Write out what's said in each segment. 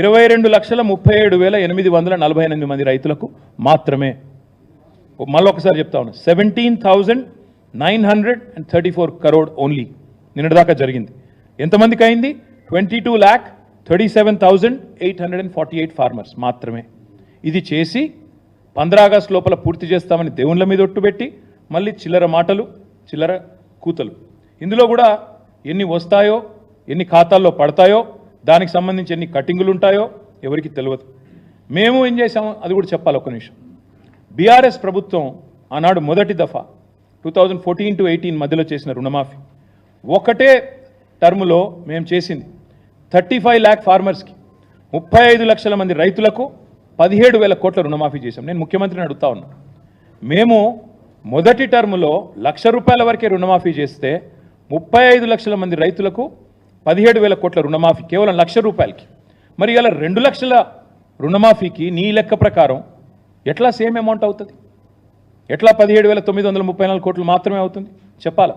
ఇరవై రెండు లక్షల ముప్పై ఏడు వేల ఎనిమిది వందల నలభై ఎనిమిది మంది రైతులకు మాత్రమే. మళ్ళీ ఒకసారి చెప్తా ఉన్నా seventeen thousand nine hundred and thirty four crore only నిన్నటిదాకా జరిగింది. ఎంతమందికి అయింది? Twenty two lakh thirty seven thousand eight hundred and forty eight farmers మాత్రమే. ఇది చేసి పంద్రాగస్ట్ లోపల పూర్తి చేస్తామని దేవుళ్ళ మీద ఒట్టుపెట్టి మళ్ళీ చిల్లర మాటలు చిల్లర కూతలు. ఇందులో కూడా ఎన్ని వస్తాయో ఎన్ని ఖాతాల్లో పడతాయో దానికి సంబంధించి ఎన్ని కటింగులు ఉంటాయో ఎవరికి తెలియదు మేము ఏం చేసాము అది కూడా చెప్పాలి ఒక నిమిషం. బీఆర్ఎస్ ప్రభుత్వం ఆనాడు మొదటి దఫా two thousand fourteen to eighteen మధ్యలో చేసిన రుణమాఫీ. ఒకటే టర్ములో మేము చేసింది. థర్టీ ఫైవ్ ల్యాక్ ఫార్మర్స్కి ముప్పై ఐదు లక్షల మంది రైతులకు పదిహేడు వేల కోట్ల రుణమాఫీ చేశాం. నేను ముఖ్యమంత్రిని అడుగుతా ఉన్నా. మేము మొదటి టర్ములో లక్ష రూపాయల వరకే రుణమాఫీ చేస్తే ముప్పై ఐదు లక్షల మంది రైతులకు పదిహేడు వేల కోట్ల రుణమాఫీ కేవలం లక్ష రూపాయలకి. మరి ఇలా రెండు లక్షల రుణమాఫీకి నీ లెక్క ప్రకారం ఎట్లా సేమ్ అమౌంట్ అవుతుంది? ఎట్లా పదిహేడు వేల తొమ్మిది వందల ముప్పై నాలుగు కోట్లు మాత్రమే అవుతుంది? చెప్పాలా?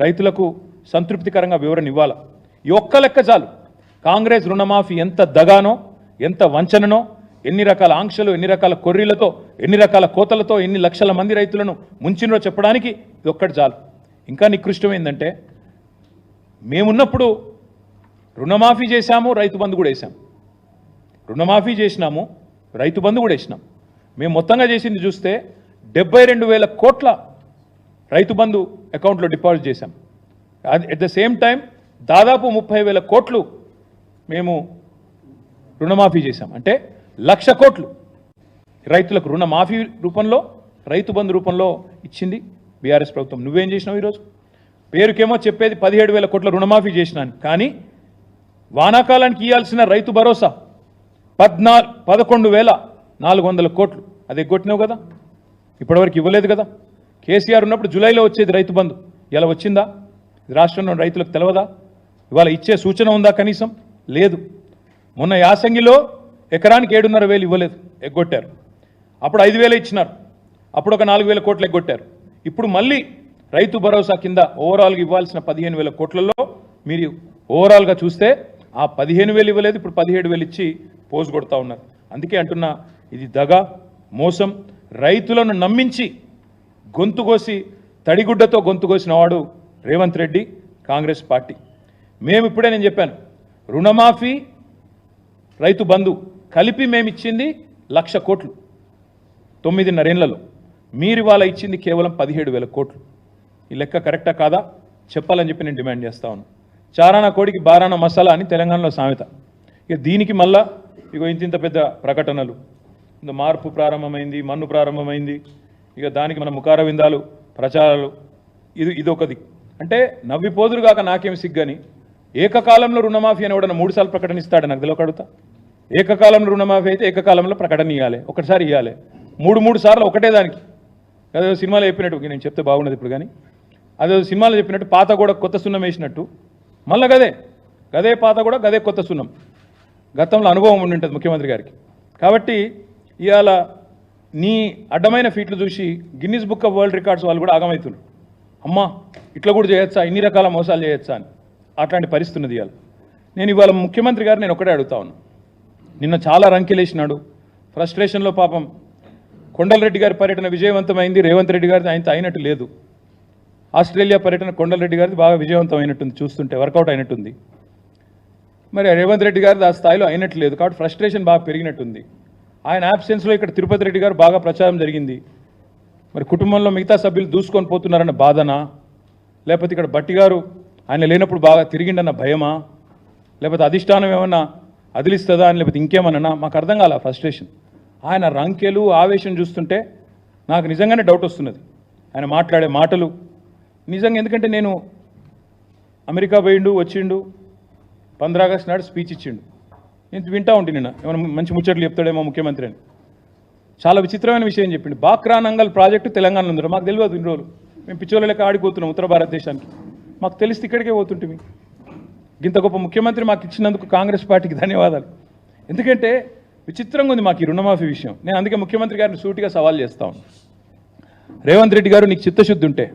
రైతులకు సంతృప్తికరంగా వివరణ ఇవ్వాలా? ఈ ఒక్క లెక్క చాలు. కాంగ్రెస్ రుణమాఫీ ఎంత దగానో ఎంత వంచననో ఎన్ని రకాల ఆంక్షలు ఎన్ని రకాల కొర్రీలతో ఎన్ని రకాల కోతలతో ఎన్ని లక్షల మంది రైతులను ముంచినో చెప్పడానికి ఇది ఒక్కటి చాలు. ఇంకా నికృష్టమైందంటే ఏంటంటే మేమున్నప్పుడు రుణమాఫీ చేశాము రైతు బంధు కూడా వేసాము రుణమాఫీ చేసినాము రైతు బంధు కూడా వేసినాం. మేము మొత్తంగా చేసింది చూస్తే డెబ్బై రెండు వేల కోట్ల రైతు బంధు అకౌంట్లో డిపాజిట్ చేశాం. At at the same time దాదాపు ముప్పై వేల కోట్లు మేము రుణమాఫీ చేశాం. అంటే లక్ష కోట్లు రైతులకు రుణమాఫీ రూపంలో రైతు బంధు రూపంలో ఇచ్చింది బీఆర్ఎస్ ప్రభుత్వం. నువ్వేం చేసినావు ఈరోజు? పేరుకేమో చెప్పేది పదిహేడు వేల కోట్ల రుణమాఫీ చేసినాను. కానీ వానాకాలానికి ఇవ్వాల్సిన రైతు భరోసా పద్నా పదకొండు వేల నాలుగు వందల కోట్లు. అది ఎగ్గొట్టినావు కదా? ఇప్పటివరకు ఇవ్వలేదు కదా? కేసీఆర్ ఉన్నప్పుడు జూలైలో వచ్చేది రైతు బంధు. ఇలా వచ్చిందా? రాష్ట్రంలో రైతులకు తెలవదా? ఇవాళ ఇచ్చే సూచన ఉందా కనీసం? లేదు. మొన్న యాసంగిలో ఎకరానికి ఏడున్నర వేలు ఇవ్వలేదు. ఎగ్గొట్టారు. అప్పుడు ఐదు వేలు ఇచ్చినారు. అప్పుడు ఒక నాలుగు వేల కోట్లు ఎగ్గొట్టారు. ఇప్పుడు మళ్ళీ రైతు భరోసా కింద ఓవరాల్గా ఇవ్వాల్సిన పదిహేను వేల కోట్లలో మీరు ఓవరాల్గా చూస్తే ఆ పదిహేను వేలు ఇవ్వలేదు ఇప్పుడు పదిహేడు వేలు ఇచ్చి పోజు కొడతా ఉన్నారు. అందుకే అంటున్నా ఇది దగ మోసం. రైతులను నమ్మించి గొంతు కోసి తడిగుడ్డతో గొంతు కోసినవాడు రేవంత్ రెడ్డి కాంగ్రెస్ పార్టీ. మేము ఇప్పుడే నేను చెప్పాను రుణమాఫీ రైతు బంధు కలిపి మేము ఇచ్చింది లక్ష కోట్లు తొమ్మిదిన్నరేళ్ళలో మీరు ఇవాళ ఇచ్చింది కేవలం పదిహేడు వేల కోట్లు. ఈ లెక్క కరెక్టా కాదా? చెప్పాలని చెప్పి నేను డిమాండ్ చేస్తా ఉన్నాను. చారానా కోడికి బారానా మసాలా అని తెలంగాణలో సామెత. ఇక దీనికి మళ్ళా ఇగో ఇంత ఇంత పెద్ద ప్రకటనలు. ఇంత మార్పు ప్రారంభమైంది మన్ను ప్రారంభమైంది. ఇక దానికి మన ముఖార విందాలు ప్రచారాలు. ఇది ఇదొకది అంటే నవ్విపోదురు కాక నాకేం సిగ్గని. ఏకకాలంలో రుణమాఫీ అని ఎవడన్నా మూడు సార్లు ప్రకటనిస్తాడు? నాకు తెలియక అడుగుతా. ఏకకాలంలో రుణమాఫీ అయితే ఏకకాలంలో ప్రకటన ఇవ్వాలి ఒకటిసారి ఇవ్వాలి మూడు మూడు సార్లు ఒకటే దానికి. అదే సినిమాలో చెప్పినట్టు నేను చెప్తే బాగున్నది ఇప్పుడు కానీ అదే సినిమాలో చెప్పినట్టు పాత కూడా కొత్త సున్నం వేసినట్టు. మళ్ళా గదే గదే పాత కూడా గదే కొత్త సున్నం. గతంలో అనుభవం ఉండి ఉంటుంది ముఖ్యమంత్రి గారికి. కాబట్టి ఇవాళ నీ అడ్డమైన ఫీట్లు చూసి Guinness book of world records వాళ్ళు కూడా ఆగమవుతున్నారు అమ్మా ఇట్లా కూడా చేయొచ్చా? ఇన్ని రకాల మోసాలు చేయొచ్చా అని. అట్లాంటి పరిస్థితున్నది ఇవాళ నేను ఇవాళ ముఖ్యమంత్రి గారు నేను ఒకటే అడుగుతా ఉన్నాను నిన్న చాలా రంకెలేసినాడు. ఫ్రస్ట్రేషన్లో పాపం కొండలరెడ్డి గారి పర్యటన విజయవంతమైంది రేవంత్ రెడ్డి గారిది ఆయనతో అయినట్టు లేదు. ఆస్ట్రేలియా పర్యటన కొండలరెడ్డి గారిది బాగా విజయవంతం అయినట్టుంది చూస్తుంటే వర్కౌట్ అయినట్టుంది. మరి రేవంత్ రెడ్డి గారిది ఆ స్థాయిలో అయినట్టు లేదు కాబట్టి ఫ్రస్ట్రేషన్ బాగా పెరిగినట్టుంది. ఆయన యాబ్సెన్స్లో ఇక్కడ తిరుపతి రెడ్డి గారు బాగా ప్రచారం జరిగింది. మరి కుటుంబంలో మిగతా సభ్యులు దూసుకొని పోతున్నారన్న బాధనా? లేకపోతే ఇక్కడ బట్టి గారు ఆయన లేనప్పుడు బాగా తిరిగిండన్న భయమా? లేకపోతే అధిష్టానం ఏమన్నా అదిలిస్తుందా అని లేకపోతే ఇంకేమన్నా మాకు అర్థం కాల ఫ్రస్ట్రేషన్ ఆయన రంకెలు ఆవేశం చూస్తుంటే నాకు నిజంగానే డౌట్ వస్తున్నది. ఆయన మాట్లాడే మాటలు నిజంగా ఎందుకంటే నేను అమెరికా పోయిండు వచ్చిండు పంద్ర ఆగస్ట్ నాడు స్పీచ్ ఇచ్చిండు. నేను వింటా ఉంటే నిన్న. ఏమైనా మంచి ముచ్చట్లు చెప్తాడేమో ముఖ్యమంత్రి అని. చాలా విచిత్రమైన విషయం చెప్పిండు. బాక్రా నంగల్ ప్రాజెక్టు తెలంగాణలో ఉంది మాకు తెలియదు ఇన్ని రోజులు. మేము పిచ్చోళ్ళ లెక్క ఆడిపోతున్నాం ఉత్తర భారతదేశానికి. మాకు తెలిస్తే ఇక్కడికే పోతుంటిమి. ఇంత గొప్ప ముఖ్యమంత్రి మాకు ఇచ్చినందుకు కాంగ్రెస్ పార్టీకి ధన్యవాదాలు. ఎందుకంటే విచిత్రంగా ఉంది మాకు ఈ రుణమాఫీ విషయం. నేను అందుకే ముఖ్యమంత్రి గారిని సూటిగా సవాల్ చేస్తా ఉన్నాను రేవంత్ రెడ్డి గారు నీకు చిత్తశుద్ధి ఉంటే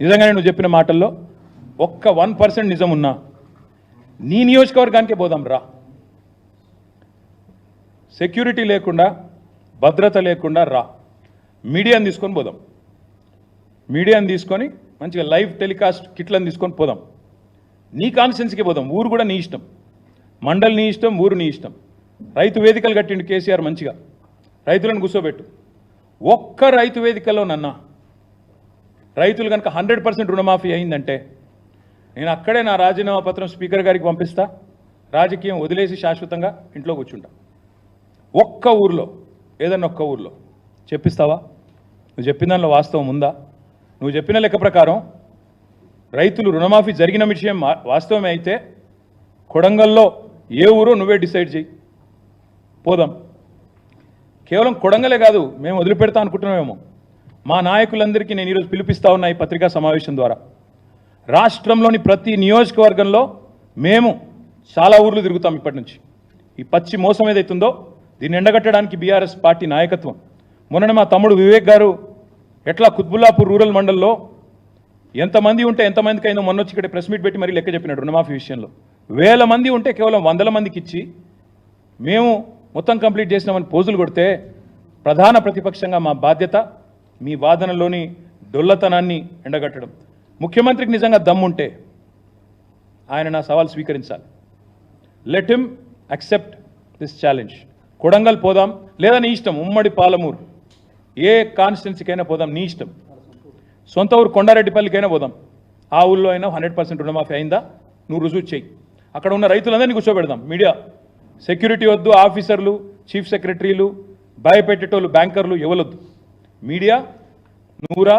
నిజంగానే నువ్వు చెప్పిన మాటల్లో ఒక్క వన్ పర్సెంట్ నిజం ఉన్నా నీ నియోజకవర్గానికే పోదాం రా. సెక్యూరిటీ లేకుండా భద్రత లేకుండా రా. మీడియాని తీసుకొని పోదాం. మీడియాని తీసుకొని మంచిగా లైవ్ టెలికాస్ట్ కిట్లను తీసుకొని పోదాం. నీ కాన్స్టెన్సీకి పోదాం. ఊరు కూడా నీ ఇష్టం. మండలి నీ ఇష్టం ఊరు నీ ఇష్టం. రైతు వేదికలు కట్టిండు కేసీఆర్ మంచిగా. రైతులను కూర్చోబెట్టు. ఒక్క రైతు వేదికలో నన్నా రైతులు కనుక హండ్రెడ్ పర్సెంట్ రుణమాఫీ అయిందంటే నేను అక్కడే నా రాజీనామా పత్రం స్పీకర్ గారికి పంపిస్తా. రాజకీయం వదిలేసి శాశ్వతంగా ఇంట్లో కూర్చుంటా. ఒక్క ఊర్లో ఏదన్నా ఒక్క ఊర్లో చెప్పిస్తావా? నువ్వు చెప్పిన దానిలో వాస్తవం ఉందా? నువ్వు చెప్పిన లెక్క ప్రకారం రైతులు రుణమాఫీ జరిగిన విషయం వాస్తవమే అయితే కొడంగల్లో ఏ ఊరో నువ్వే డిసైడ్ చేయి. పోదాం. కేవలం కొడంగలే కాదు మేము వదిలిపెడతా అనుకుంటున్నామేమో. మా నాయకులందరికీ నేను ఈరోజు పిలిపిస్తా ఉన్నా ఈ పత్రికా సమావేశం ద్వారా. రాష్ట్రంలోని ప్రతి నియోజకవర్గంలో మేము చాలా ఊర్లు తిరుగుతాం ఇప్పటి నుంచి. ఈ పచ్చి మోసం ఏదైతుందో దీన్ని ఎండగట్టడానికి బీఆర్ఎస్ పార్టీ నాయకత్వం. మొన్న మా తమ్ముడు వివేక్ గారు ఎట్లా కుత్బుల్లాపూర్ రూరల్ మండల్లో ఎంతమంది ఉంటే ఎంతమందికి అయిందో మొన్న వచ్చి ఇక్కడ ప్రెస్ మీట్ పెట్టి మరీ లెక్క చెప్పినాడు రుణమాఫీ విషయంలో. వేల మంది ఉంటే కేవలం వందల మందికి ఇచ్చి మేము మొత్తం కంప్లీట్ చేసినామని పోజులు కొడితే ప్రధాన ప్రతిపక్షంగా మా బాధ్యత మీ వాదనలోని డొల్లతనాన్ని ఎండగట్టడం. ముఖ్యమంత్రికి నిజంగా దమ్ముంటే ఆయన నా సవాల్ స్వీకరించాలి. Let him accept this challenge Kodangal పోదాం లేదా నీ ఇష్టం ఉమ్మడి పాలమూరు. ఏ కాన్స్టిట్యున్సీకైనా పోదాం నీ ఇష్టం. సొంత ఊరు కొండారెడ్డిపల్లికైనా పోదాం. ఆ ఊళ్ళో అయినా హండ్రెడ్ పర్సెంట్ రుణమాఫీ అయిందా? నువ్వు రుజువు చేయి అక్కడ ఉన్న రైతులందరినీ కూర్చోబెడదాం. మీడియా. సెక్యూరిటీ వద్దు ఆఫీసర్లు చీఫ్ సెక్రటరీలు భయపెట్టేటోళ్ళు బ్యాంకర్లు ఎవరొద్దు మీడియా నువ్వురా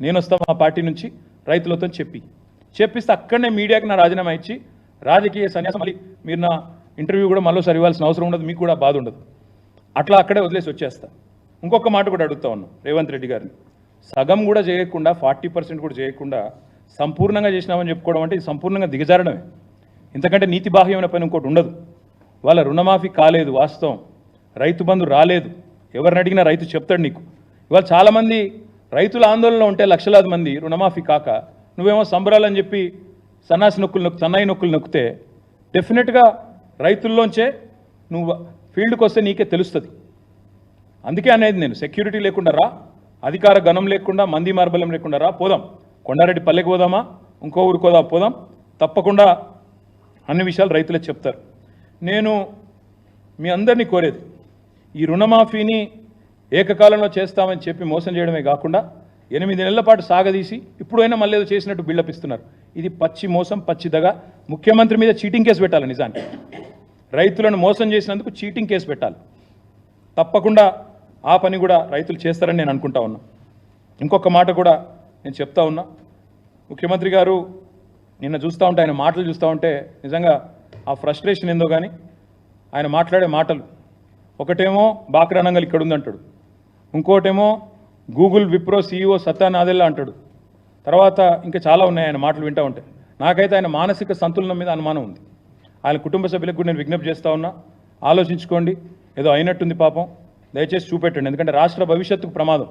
నేను వస్తా మా పార్టీ నుంచి రైతులతో చెప్పి. చెప్పిస్తే అక్కడనే మీడియాకి నా రాజీనామా ఇచ్చి రాజకీయ సన్యాసం మళ్ళీ మీరు నా ఇంటర్వ్యూ కూడా మళ్ళీ ఇవ్వాల్సిన అవసరం ఉండదు మీకు కూడా బాధ ఉండదు. అట్లా అక్కడే వదిలేసి వచ్చేస్తా. ఇంకొక మాట కూడా అడుగుతా ఉన్నాం రేవంత్ రెడ్డి గారిని. సగం కూడా చేయకుండా ఫార్టీ పర్సెంట్ కూడా చేయకుండా సంపూర్ణంగా చేసినామని చెప్పుకోవడం అంటే ఇది సంపూర్ణంగా దిగజారడమే. ఇంతకంటే నీతి బాహ్యమైన పని ఇంకోటి ఉండదు. వాళ్ళ రుణమాఫీ కాలేదు వాస్తవం. రైతు బంధు రాలేదు. ఎవరిని అడిగినా రైతు చెప్తాడు నీకు. ఇవాళ చాలామంది రైతుల ఆందోళనలో ఉంటే లక్షలాది మంది రుణమాఫీ కాక నువ్వేమో సంబరాలని చెప్పి సన్నాసి నొక్కులు నొక్కు సన్నాయి నొక్కులు నొక్కితే డెఫినెట్గా రైతుల్లోంచే నువ్వు ఫీల్డ్కి వస్తే నీకే తెలుస్తుంది. అందుకే అనేది నేను సెక్యూరిటీ లేకుండా రా అధికార గణం లేకుండా మంది మార్బలం లేకుండా రా పోదాం. కొండారెడ్డి పల్లెకి పోదామా? ఇంకో ఊరికి పోదా పోదాం. తప్పకుండా అన్ని విషయాలు రైతులే చెప్తారు. నేను మీ అందరినీ కోరేది ఈ రుణమాఫీని ఏకకాలంలో చేస్తామని చెప్పి మోసం చేయడమే కాకుండా ఎనిమిది నెలల పాటు సాగదీసి ఇప్పుడైనా మళ్ళీ ఏదో చేసినట్టు బిల్డప్ ఇస్తున్నారు. ఇది పచ్చి మోసం పచ్చిదగా ముఖ్యమంత్రి మీద చీటింగ్ కేసు పెట్టాలి నిజానికి. రైతులను మోసం చేసినందుకు చీటింగ్ కేసు పెట్టాలి. తప్పకుండా ఆ పని కూడా రైతులు చేస్తారని నేను అనుకుంటా ఉన్నా. ఇంకొక మాట కూడా నేను చెప్తా ఉన్నా. ముఖ్యమంత్రి గారు నిన్న చూస్తూ ఉంటే ఆయన మాటలు చూస్తూ ఉంటే నిజంగా ఆ ఫ్రస్ట్రేషన్ ఏందో కానీ ఆయన మాట్లాడే మాటలు. ఒకటేమో బాక్రానంగల్ ఇక్కడ ఉందంటాడు. ఇంకోటేమో గూగుల్ విప్రో సీఈఓ సత్యానాదెల్లా అంటాడు. తర్వాత ఇంకా చాలా ఉన్నాయి ఆయన మాటలు వింటూ ఉంటే. నాకైతే ఆయన మానసిక సంతులనం మీద అనుమానం ఉంది. ఆయన కుటుంబ సభ్యులకు కూడా నేను విజ్ఞప్తి చేస్తా ఉన్నా. ఆలోచించుకోండి. ఏదో అయినట్టుంది పాపం. దయచేసి చూపెట్టండి. ఎందుకంటే రాష్ట్ర భవిష్యత్తుకు ప్రమాదం.